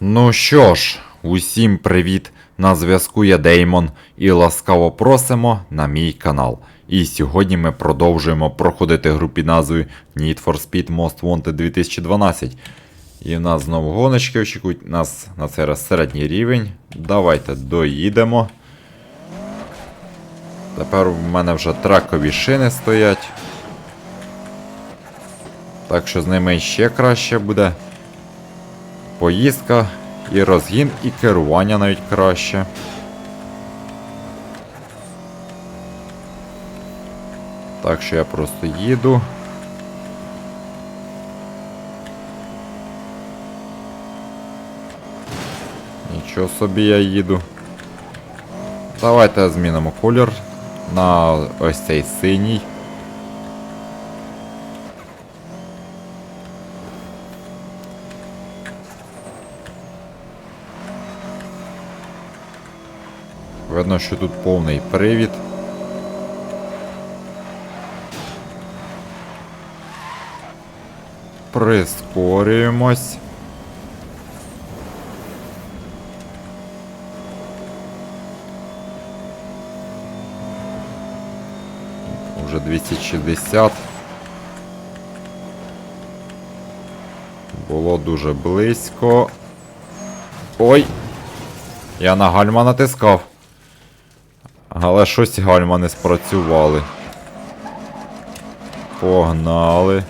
Ну що ж, усім привіт! На зв'язку я Деймон і ласкаво просимо на мій канал. І сьогодні ми продовжуємо проходити гру під назвою Need for Speed Most Wanted 2012. І в нас знову гоночки очікують, нас на цей раз середній рівень. Давайте доїдемо. Тепер в мене вже тракові шини стоять. Так що з ними ще краще буде. Поїздка, і розгін, і керування навіть краще. Так що я просто їду. Нічого собі я їду. Давайте змінимо колір на ось цей синій. Видно, що тут повний привід. Прискорюємось. Уже 260. Було дуже близько. Ой! Я на гальма натискав. Але щось гальма не спрацювали. Погнали.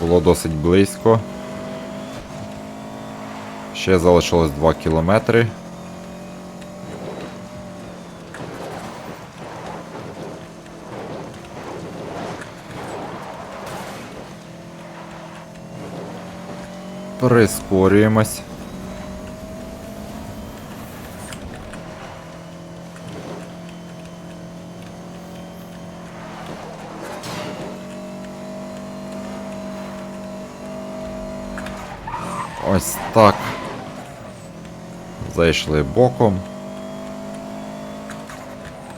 Було досить близько. Ще залишилось 2 кілометри. Прискорюємось. Ось так. Зайшли боком.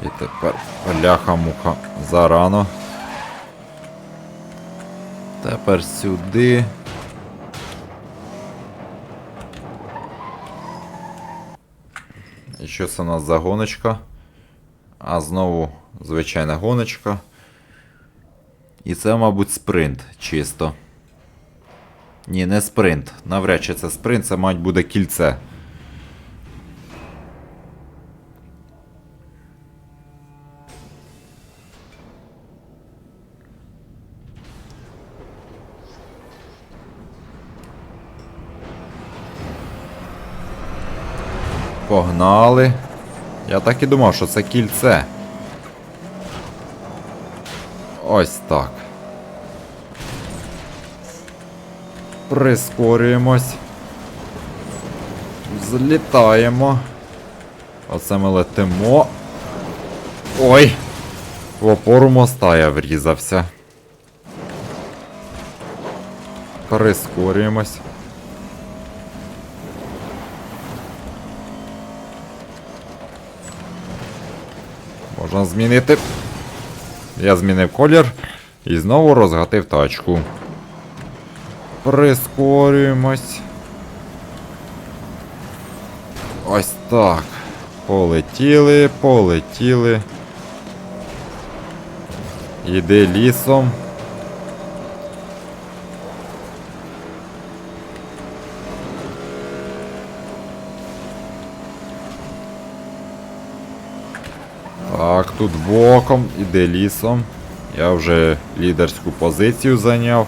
І тепер ляха-муха зарано. Тепер сюди. Що це у нас за гоночка? А знову звичайна гоночка. І це, мабуть, спринт чисто. Ні, не спринт. Навряд чи це спринт, це, мабуть, буде кільце. Погнали. Я так і думав, що це кільце. Ось так. Прискорюємось. Злітаємо. Оце ми летимо. Ой! В опору моста я врізався. Прискорюємось. Можна змінити. Я змінив колір і знову розгатив тачку. Прискорюємось. Ось так. Полетіли, полетіли. Іди лісом. Так, тут боком, іде лісом. Я вже лідерську позицію зайняв.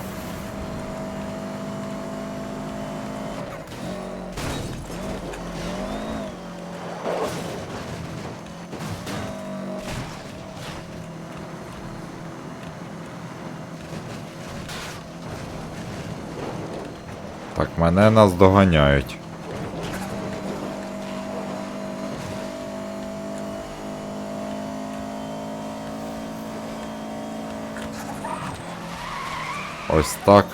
Так, мене наздоганяють. Ось так.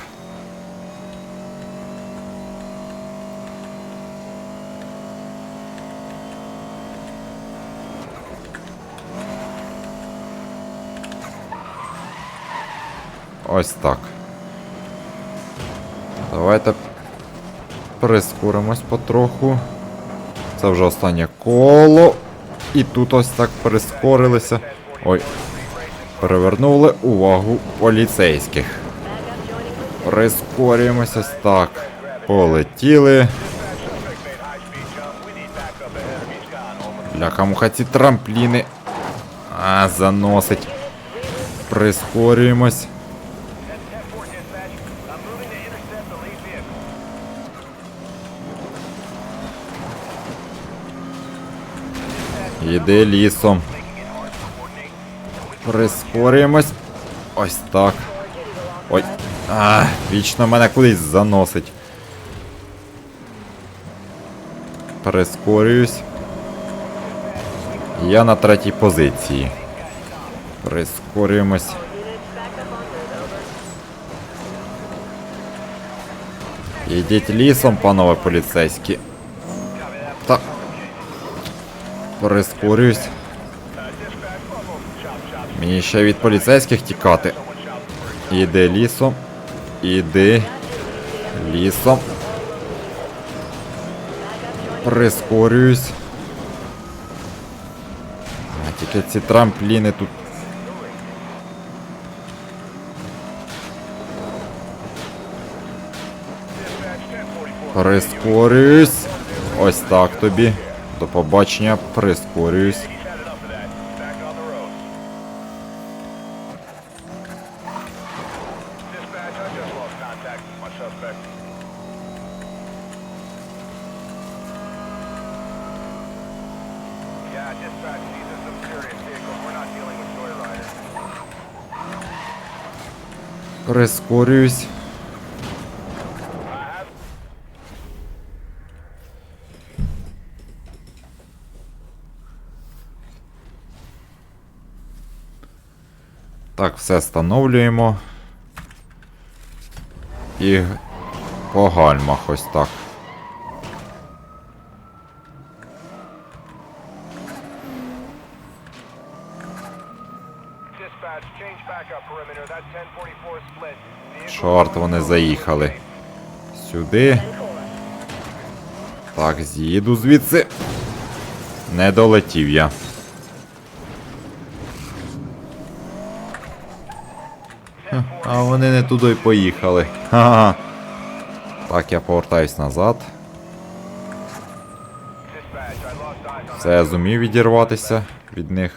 Ось так. Давайте прискоримось потроху. Це вже останнє коло. І тут ось так прискорилися. Ой. привернули увагу поліцейських. Прискорюємося так. Полетіли. Бляха ці трампліни. А, заносить. Прискорюємось. Іди лісом. Прискорюємось. Ось так. Ой. А, вічно мене кудись заносить. Прискорююсь. Я на третій позиції. Прискорюємось. Ідіть лісом, панове поліцейські. Так. Прискорююсь. Мені ще від поліцейських тікати. Іди лісом. Іди лісом. Прискорююсь. А тільки ці трампліни тут. Прискорююсь. Ось так тобі. До побачення, прискорююсь. Прискорююсь. Так, все встановлюємо. І по гальмах ось так. Чорт, вони заїхали. Сюди. Так, з'їду звідси. Не долетів я. Ха, А вони не туди й поїхали. Ха-ха. Так, я повертаюсь назад. Все, я зумів відірватися від них.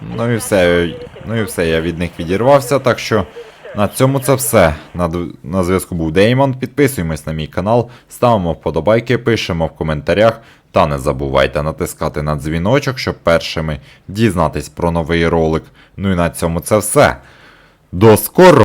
Ну і все, ну і все, я від них відірвався, так що на цьому це все. На, на зв'язку був Деймон. Підписуємось на мій канал, ставимо вподобайки, пишемо в коментарях. Та не забувайте натискати на дзвіночок, щоб першими дізнатись про новий ролик. Ну і на цьому це все. До скоро!